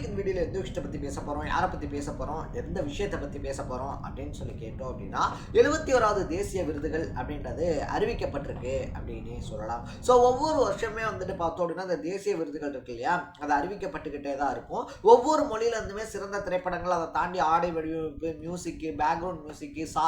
இன்னைக்கு இந்த வீடியோவில் எந்த விஷயத்தை பற்றி பேச போகிறோம் யாரை பற்றி பேச போகிறோம் எந்த விஷயத்தை பற்றி பேச போகிறோம் அப்படின்னு சொல்லி கேட்டோம் அப்படின்னா எழுபத்தி ஓராவது தேசிய விருதுகள் அப்படின்றது அறிவிக்கப்பட்டிருக்கு அப்படின்னு சொல்லலாம். ஸோ ஒவ்வொரு வருஷமே வந்துட்டு பார்த்தோம் அப்படின்னா அந்த தேசிய விருதுகள் இருக்கு இல்லையா? அது அறிவிக்கப்பட்டுக்கிட்டே தான் இருக்கும். ஒவ்வொரு மொழியிலேருந்துமே சிறந்த திரைப்படங்கள் அதை தாண்டி ஆடை வடிவமைப்பு மியூசிக்கு பேக்ரவுண்ட் மியூசிக்கு சா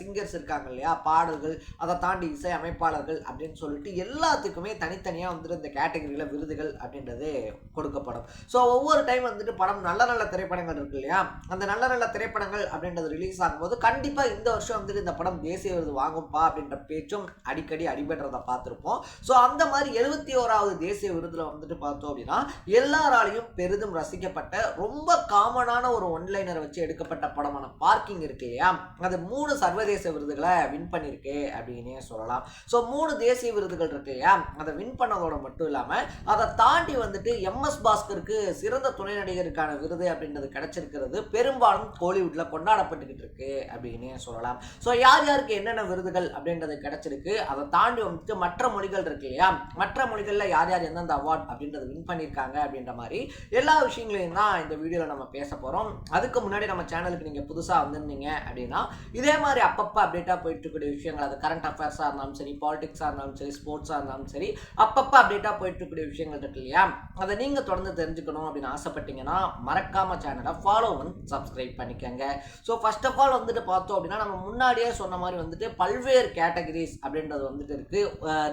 சிங்கர்ஸ் இருக்காங்க இல்லையா? பாடல்கள் அதை தாண்டி இசை அமைப்பாளர்கள் அப்படின்னு சொல்லிட்டு எல்லாத்துக்குமே தனித்தனியாக வந்துட்டு இந்த கேட்டகரியில் விருதுகள் அப்படின்றது கொடுக்கப்படும். ஸோ ஒவ்வொரு டைம் வந்துட்டு படம் நல்ல நல்ல திரைப்படங்கள் இருக்கு இல்லையா? அந்த நல்ல நல்ல திரைப்படங்கள் அப்படின்றது ரிலீஸ் ஆகும்போது கண்டிப்பாக இந்த வருஷம் வந்துட்டு இந்த படம் தேசிய விருது வாங்கும்பா அப்படின்ற பேச்சும் அடிக்கடி அடிபடுறதை பார்த்துருப்போம். ஸோ அந்த மாதிரி எழுபத்தி ஓராவது தேசிய விருதில் வந்துட்டு பார்த்தோம் அப்படின்னா எல்லாராலையும் பெரிதும் ரசிக்கப்பட்ட ரொம்ப காமனான ஒரு ஒன்லைனரை வச்சு எடுக்கப்பட்ட படமான பார்க்கிங் இருக்கு இல்லையா? அது மூணு சர்வதேச விருதுகளை வின் பண்ணியிருக்கு அப்படின்னே சொல்லலாம். ஸோ மூணு தேசிய விருதுகள் இருக்கு இல்லையா? அதை வின் பண்ணதோட மட்டும் இல்லாமல் அதை தாண்டி வந்துட்டு எம்எஸ் பாஸ்கருக்கு சிறந்த துணை நடிகருக்கான விருது அப்படின்றது கிடைச்சிருக்கிறது. பெரும்பாலும் கோலிவுட்ல கொண்டாடப்பட்டுக்கிட்டு இருக்கு அப்படின்னு சொல்லலாம். ஸோ யார் யாருக்கு என்னென்ன விருதுகள் அப்படின்றது கிடைச்சிருக்கு அதை தாண்டி வந்துட்டு மற்ற மொழிகள் இருக்கு இல்லையா? மற்ற மொழிகளில் யார் யார் எந்தெந்த அவார்ட் அப்படின்றது வின் பண்ணியிருக்காங்க அப்படின்ற மாதிரி எல்லா விஷயங்களையும் தான் இந்த வீடியோவில் நம்ம பேச போகிறோம் அதுக்கு முன்னாடி நம்ம சேனலுக்கு நீங்கள் புதுசாக வந்திருந்தீங்க அப்படின்னா இதே மாதிரி அப்பப்போ அப்டேட்டாக போயிட்டு இருக்கக்கூடிய விஷயங்கள் அது கரண்ட் அஃபேர்ஸாக இருந்தாலும் சரி பாலிடிக்ஸாக இருந்தாலும் சரி ஸ்போர்ட்ஸாக இருந்தாலும் சரி அப்பப்போ அப்டேட்டாக போயிட்டு இருக்கக்கூடிய விஷயங்கள் இருக்கு இல்லையா? அதை நீங்கள் தொடர்ந்து தெரிஞ்சுக்கணும் அப்படின்னு ஆசைப்பட்டீங்கன்னா மறக்காம சேனலை ஃபாலோ பண்ணி சப்ஸ்கிரைப் பண்ணிக்கோங்க. ஸோ ஃபர்ஸ்ட் ஆஃப் ஆல் வந்துட்டு பார்த்தோம் அப்படின்னா நம்ம முன்னாடியே சொன்ன மாதிரி வந்துட்டு பல்வேறு கேட்டகரிஸ் அப்படின்றது வந்துட்டு இருக்குது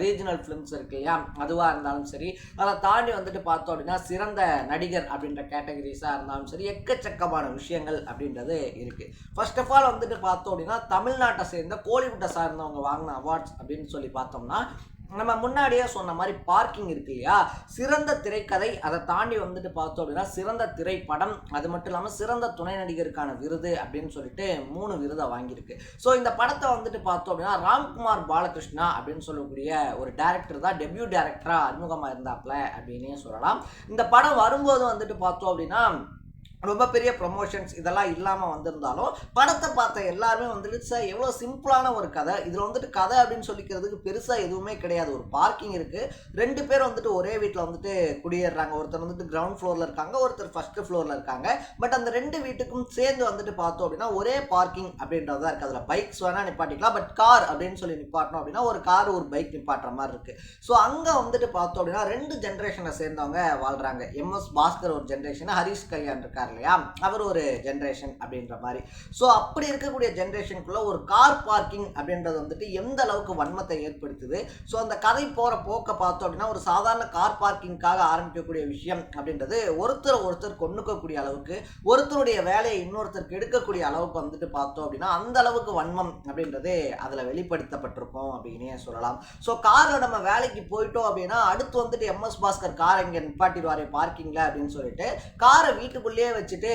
ரீஜனல் ஃபிலிம்ஸ் இருக்கு இல்லையா? அதுவாக இருந்தாலும் சரி. அதை தாண்டி வந்துட்டு பார்த்தோம் அப்படின்னா சிறந்த நடிகர் அப்படின்ற கேட்டகரிஸாக இருந்தாலும் சரி எக்கச்சக்கமான விஷயங்கள் அப்படின்றது இருக்குது ஃபர்ஸ்ட் ஆஃப் ஆல் வந்துட்டு பார்த்தோம் அப்படின்னா தமிழ்நாட்டை சேர்ந்த கோலிவுட்டை சார்ந்தவங்க வாங்கின அவார்ட்ஸ் அப்படின்னு சொல்லி பார்த்தோம்னா நம்ம முன்னாடியே சொன்ன மாதிரி பார்க்கிங் இருக்கு இல்லையா? சிறந்த திரைக்கதை அதை தாண்டி வந்துட்டு பார்த்தோம் அப்படின்னா சிறந்த திரைப்படம் அது மட்டும் இல்லாமல் சிறந்த துணை நடிகருக்கான விருது அப்படின்னு சொல்லிட்டு மூணு விருதை வாங்கியிருக்கு. ஸோ இந்த படத்தை வந்துட்டு பார்த்தோம் அப்படின்னா ராம்குமார் பாலகிருஷ்ணா அப்படின்னு சொல்லக்கூடிய ஒரு டேரக்டர் தான் டெபியூ டேரக்டராக அறிமுகமாக இருந்தாப்ல அப்படின்னே சொல்லலாம். இந்த படம் வரும்போது வந்துட்டு பார்த்தோம் அப்படின்னா ரொம்ப பெரிய ப்ரொமோஷன்ஸ் இதெல்லாம் இல்லாமல் வந்திருந்தாலும் படத்தை பார்த்த எல்லாருமே வந்துட்டு சார் எவ்வளோ சிம்பிளான ஒரு கதை. இதில் வந்துட்டு கதை அப்படின்னு சொல்லிக்கிறதுக்கு பெருசாக எதுவுமே கிடையாது. ஒரு பார்க்கிங் இருக்குது ரெண்டு பேர் வந்துட்டு ஒரே வீட்டில் வந்துட்டு குடியேறுறாங்க ஒருத்தர் வந்துட்டு கிரவுண்ட் ஃப்ளோரில் இருக்காங்க. ஒருத்தர் ஃபஸ்ட்டு ஃப்ளோரில் இருக்காங்க. பட் அந்த ரெண்டு வீட்டுக்கும் சேர்ந்து வந்துட்டு பார்த்தோம் அப்படின்னா ஒரே பார்க்கிங் அப்படின்றதா இருக்குது அதில் பைக்ஸ் வேணால் நிப்பாட்டிக்கலாம். பட் கார் அப்படின்னு சொல்லி நிப்பாட்டணும் அப்படின்னா ஒரு கார் ஒரு பைக் நிப்பாட்டுற மாதிரி இருக்குது ஸோ அங்கே வந்துட்டு பார்த்தோம் அப்படின்னா ரெண்டு ஜென்ரேஷனை சேர்ந்தவங்க வாழ்கிறாங்க எம்எஸ் பாஸ்கர் ஒரு ஜென்ரேஷன் ஹரிஷ் கல்யாண் இருக்கார். இல்லையா? அவர் ஒரு ஜென்ரேஷன் அப்படின்ற மாதிரி. ஸோ அப்படி இருக்கக்கூடிய ஜென்ரேஷனுக்குள்ள ஒரு கார் பார்க்கிங் அப்படின்றது வந்துட்டு எந்த அளவுக்கு வன்மத்தை ஏற்படுத்துது? ஸோ அந்த கதை போகிற போக்கை பார்த்தோம் அப்படின்னா ஒரு சாதாரண கார் பார்க்கிங்காக ஆரம்பிக்கக்கூடிய விஷயம் அப்படின்றது ஒருத்தர் ஒருத்தர் கொண்டுக்கக்கூடிய அளவுக்கு ஒருத்தருடைய வேலையை இன்னொருத்தருக்கு எடுக்கக்கூடிய அளவுக்கு வந்துட்டு பார்த்தோம் அப்படின்னா அந்த அளவுக்கு வன்மம் அப்படின்றது அதில் வெளிப்படுத்தப்பட்டிருக்கும் அப்படின்னே சொல்லலாம். ஸோ காரில் நம்ம வேலைக்கு போயிட்டோம் அப்படின்னா அடுத்து வந்துட்டு எம்எஸ் பாஸ்கர் கார் இங்கே நிப்பாட்டிடுவாரே பார்க்கிங்கில் அப்படின்னு சொல்லிட்டு காரை வீட்டுக்குள்ளேயே வச்சுட்டு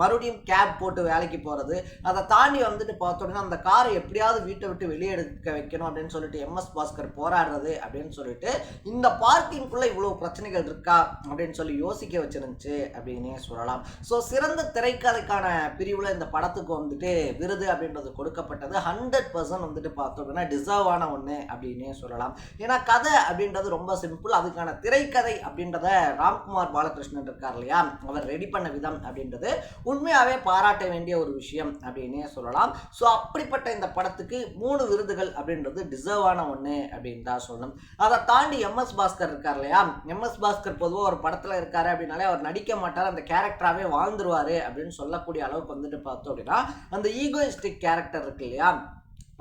மறுபடியும் கேப் போட்டு வேலைக்கு போகிறது அதை தாண்டி வந்துட்டு பார்த்தோன்னா அந்த காரை எப்படியாவது வீட்டை விட்டு வெளியே எடுக்க வைக்கணும் அப்படின்னு சொல்லிட்டு எம்எஸ் பாஸ்கர் போராடுறது அப்படின்னு சொல்லிட்டு இந்த பார்க்கிங்குள்ளே இவ்வளோ பிரச்சனைகள் இருக்கா அப்படின்னு சொல்லி யோசிக்க வச்சிருந்துச்சு அப்படின்னே சொல்லலாம். ஸோ சிறந்த திரைக்கதைக்கான பிரிவில் இந்த படத்துக்கு வந்துட்டு விருது அப்படின்றது கொடுக்கப்பட்டது. ஹண்ட்ரட் பர்சன்ட் வந்துட்டு பார்த்தோம் அப்படின்னா டிசர்வான ஒன்று அப்படின்னே சொல்லலாம். ஏன்னா கதை அப்படின்றது ரொம்ப சிம்பிள் அதுக்கான திரைக்கதை அப்படின்றத ராம்குமார் பாலகிருஷ்ணன் இருக்கார் இல்லையா? அவர் ரெடி பண்ண விதம் அப்படின்றது உண்மையாகவே பாராட்ட வேண்டிய ஒரு விஷயம் அப்படின்னே சொல்லலாம். ஸோ அப்படிப்பட்ட இந்த படத்துக்கு மூணு விருதுகள் அப்படின்றது டிசர்வான ஒன்று அப்படின்னு தான் சொல்லணும். அதை தாண்டி எம்எஸ் பாஸ்கர் இருக்கார் இல்லையா? எம்எஸ் பாஸ்கர் பொதுவாக ஒரு படத்தில் இருக்காரு அப்படின்னாலே அவர் நடிக்க மாட்டார் அந்த கேரக்டராகவே வாழ்ந்துருவார் அப்படின்னு சொல்லக்கூடிய அளவுக்கு வந்துட்டு பார்த்தோம் அப்படின்னா அந்த ஈகோயிஸ்டிக் கேரக்டர் இருக்கு இல்லையா?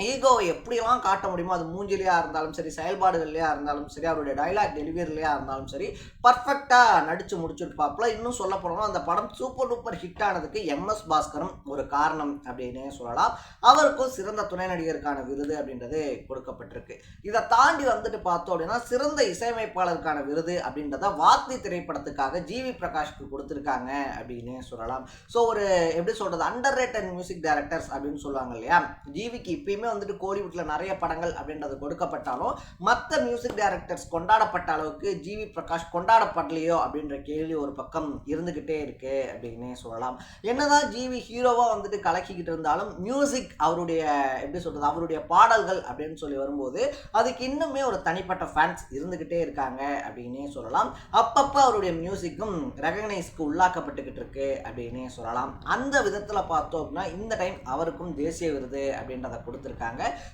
ஈகோவை எப்படிலாம் காட்ட முடியுமோ அது மூஞ்சிலையா இருந்தாலும் சரி செயல்பாடுகள்லையா இருந்தாலும் சரி அவருடைய டைலாக் டெலிவரிலையா இருந்தாலும் சரி பர்ஃபெக்டாக நடித்து முடிச்சிருப்பாப்புல. இன்னும் சொல்ல போனோம்னா அந்த படம் சூப்பர் டூப்பர் ஹிட் ஆனதுக்கு எம்எஸ் பாஸ்கரும் ஒரு காரணம் அப்படின்னே சொல்லலாம். அவருக்கும் சிறந்த துணை நடிகருக்கான விருது அப்படின்றது கொடுக்கப்பட்டிருக்கு. இதை தாண்டி வந்துட்டு பார்த்தோம் அப்படின்னா சிறந்த இசையமைப்பாளருக்கான விருது அப்படின்றத வாத்தி திரைப்படத்துக்காக ஜிவி பிரகாஷ்க்கு கொடுத்துருக்காங்க அப்படின்னு சொல்லலாம். ஸோ ஒரு எப்படி சொல்கிறது அண்டர் ரேட்டட் மியூசிக் டைரக்டர்ஸ் அப்படின்னு சொல்லுவாங்க இல்லையா? ஜிவிக்கு இப்பயுமே வந்துட்டு கோலிவுட்டில் நிறைய படங்கள் அப்படின்றது கொடுக்கப்பட்டாலும் மற்ற மியூசிக் டைரக்டர்ஸ் கொண்டாடப்பட்ட அளவுக்கு ஜிவி பிரகாஷ் கொண்டாடப்படலையோ அப்படின்ற கேள்வி ஒரு பக்கம் இருந்துக்கிட்டே இருக்கு அப்படின்னே சொல்லலாம். என்னதான் ஜிவி ஹீரோவாக வந்துட்டு கலக்கிக்கிட்டு இருந்தாலும் மியூசிக் அவருடைய எப்படி சொல்கிறது அவருடைய பாடல்கள் அப்படின்னு சொல்லி வரும்போது அதுக்கு இன்னுமே ஒரு தனிப்பட்ட ஃபேன்ஸ் இருந்துக்கிட்டே இருக்காங்க அப்படின்னே சொல்லலாம். அப்பப்போ அவருடைய மியூசிக்கும் ரெகக்னைஸ்க்கு உள்ளாக்கப்பட்டுக்கிட்டு இருக்கு அப்படின்னே சொல்லலாம். அந்த விதத்தில் பார்த்தோம் அப்படின்னா இந்த டைம் அவருக்கும் தேசிய விருது அப்படின்றத கொடுத்துருக்காங்க.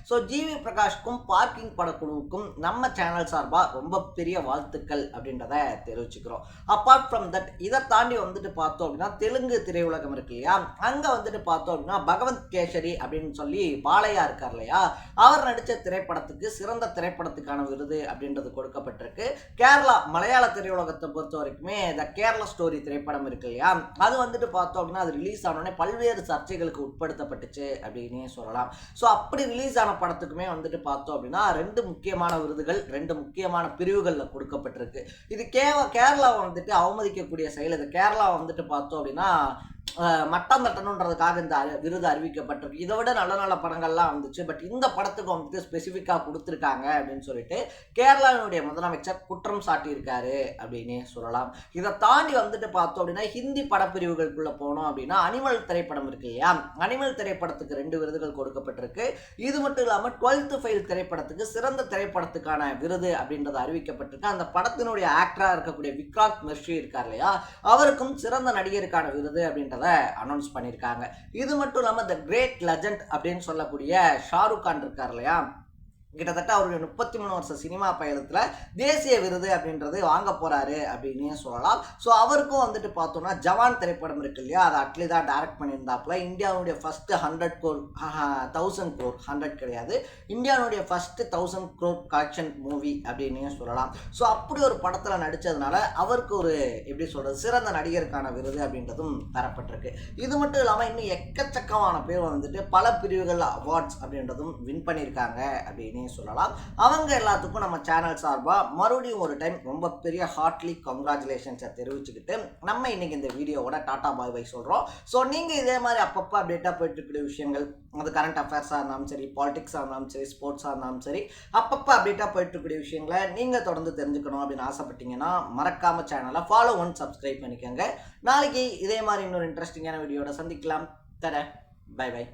ஸோ ஜிவி பிரகாஷ்க்கும் பார்க்கிங் படக்குழுவுக்கும் நம்ம சேனல் சார்பாக ரொம்ப பெரிய வாழ்த்துக்கள் அப்படின்றத தெரிவிச்சுக்கிறோம். அப்பார்ட் ஃப்ரம் தட் இதை தாண்டி வந்துட்டு பார்த்தோம் அப்படின்னா தெலுங்கு திரையுலகம் இருக்கு இல்லையா? அங்கே வந்துட்டு பார்த்தோம் அப்படின்னா பகவந்த் கேசரி அப்படின்னு சொல்லி பாலையா இருக்கார் இல்லையா? அவர் நடித்த திரைப்படத்துக்கு சிறந்த திரைப்படத்துக்கான விருது அப்படின்றது கொடுக்கப்பட்டிருக்கு. கேரளா மலையாள திரையுலகத்தை பொறுத்த வரைக்குமே த கேரளா ஸ்டோரி திரைப்படம் இருக்கு இல்லையா? அது வந்துட்டு பார்த்தோம் அப்படின்னா அது ரிலீஸ் ஆனோடனே பல்வேறு சர்ச்சைகளுக்கு உட்படுத்தப்பட்டுச்சு அப்படின்னே சொல்லலாம். ஸோ அப்படி ரிலீஸ் ஆன படத்துக்குமே வந்துட்டு பார்த்தோம் அப்படின்னா ரெண்டு முக்கியமான விருதுகள் ரெண்டு முக்கியமான பிரிவுகளில் கொடுக்கப்பட்டிருக்கு. இது கேவ கேரளாவை வந்துட்டு அவமதிக்கக்கூடிய செயல் இது. கேரளா வந்துட்டு பார்த்தோம் அப்படின்னா மட்டம் தட்டணுன்றதுக்காக இந்த விருது அறிவிக்கப்பட்டிருக்கு. இதை விட நல்ல நல்ல படங்கள்லாம் வந்துச்சு. பட் இந்த படத்துக்கு வந்துட்டு ஸ்பெசிஃபிக்காக கொடுத்துருக்காங்க அப்படின்னு சொல்லிட்டு கேரளாவினுடைய முதலமைச்சர் குற்றம் சாட்டியிருக்காரு அப்படின்னே சொல்லலாம். இதை தாண்டி வந்துட்டு பார்த்தோம் அப்படின்னா ஹிந்தி படப்பிரிவுகளுக்குள்ளே போனோம் அப்படின்னா அனிமல் திரைப்படம் இருக்கு இல்லையா? அனிமல் திரைப்படத்துக்கு ரெண்டு விருதுகள் கொடுக்கப்பட்டிருக்கு. இது மட்டும் இல்லாமல் டுவெல்த்து ஃபைல் திரைப்படத்துக்கு சிறந்த திரைப்படத்துக்கான விருது அப்படின்றது அறிவிக்கப்பட்டிருக்கு. அந்த படத்தினுடைய ஆக்டராக இருக்கக்கூடிய விக்ராந்த் மெர்ஷி இருக்கார் இல்லையா? அவருக்கும் சிறந்த நடிகருக்கான விருது அப்படின்றது அனௌன்ஸ் பண்ணியிருக்காங்க இது மட்டும் இல்லாமல் த கிரேட் லெஜண்ட் அப்படின்னு சொல்லக்கூடிய ஷாருக் கான் இருக்கார் இல்லையா? கிட்டத்தட்ட அவருடைய முப்பத்தி மூணு வருஷ சினிமா பயணத்தில் தேசிய விருது அப்படின்றது வாங்க போகிறாரு அப்படின்னு சொல்லலாம். ஸோ அவருக்கும் வந்துட்டு பார்த்தோம்னா ஜவான் திரைப்படம் இருக்கு இல்லையா? அதை அட்லி தான் டைரக்ட் பண்ணியிருந்தாப்புல. இந்தியாவுடைய first hundred crore thousand crore hundred கிடையாது. இந்தியாவுடைய first thousand crore collection movie அப்படின்னு சொல்லலாம். ஸோ அப்படி ஒரு படத்தில் நடித்ததுனால அவருக்கு ஒரு எப்படி சொல்கிறது சிறந்த நடிகருக்கான விருது அப்படின்றதும் தரப்பட்டிருக்கு. இது மட்டும் இல்லாமல் இன்னும் எக்கச்சக்கமான பேர் வந்துட்டு பல பிரிவுகள் அவார்ட்ஸ் அப்படின்றதும் வின் பண்ணியிருக்காங்க அப்படின்னு சொல்லலாம். அவங்க எல்லாத்துக்கும் நம்ம சேனல் சார்பாக மறுபடியும் ஒரு டைம் ரொம்ப பெரிய ஹார்ட்லி கங்க்ராச்சுலேஷன்ஸை தெரிவிச்சுக்கிட்டு நம்ம இன்னைக்கு இந்த வீடியோவோட டாடா பாய் பை சொல்கிறோம் ஸோ நீங்கள் இதே மாதிரி அப்பப்போ அப்டேட்டாக போயிட்டு இருக்கிற விஷயங்கள் அது கரண்ட் அஃபேர்ஸாக இருந்தாலும் சரி பாலிடிக்ஸாக இருந்தாலும் சரி ஸ்போர்ட்ஸாக இருந்தாலும் சரி அப்பப்போ அப்டேட்டாக போயிட்டு இருக்கக்கூடிய விஷயங்களை நீங்கள் தொடர்ந்து தெரிஞ்சுக்கணும் அப்படின்னு ஆசைப்பட்டீங்கன்னா மறக்காமல் சேனலை ஃபாலோ ஒன் சப்ஸ்கிரைப் பண்ணிக்கோங்க. நாளைக்கு இதே மாதிரி இன்னொரு இன்ட்ரெஸ்டிங்கான வீடியோட சந்திக்கலாம். தர பை பை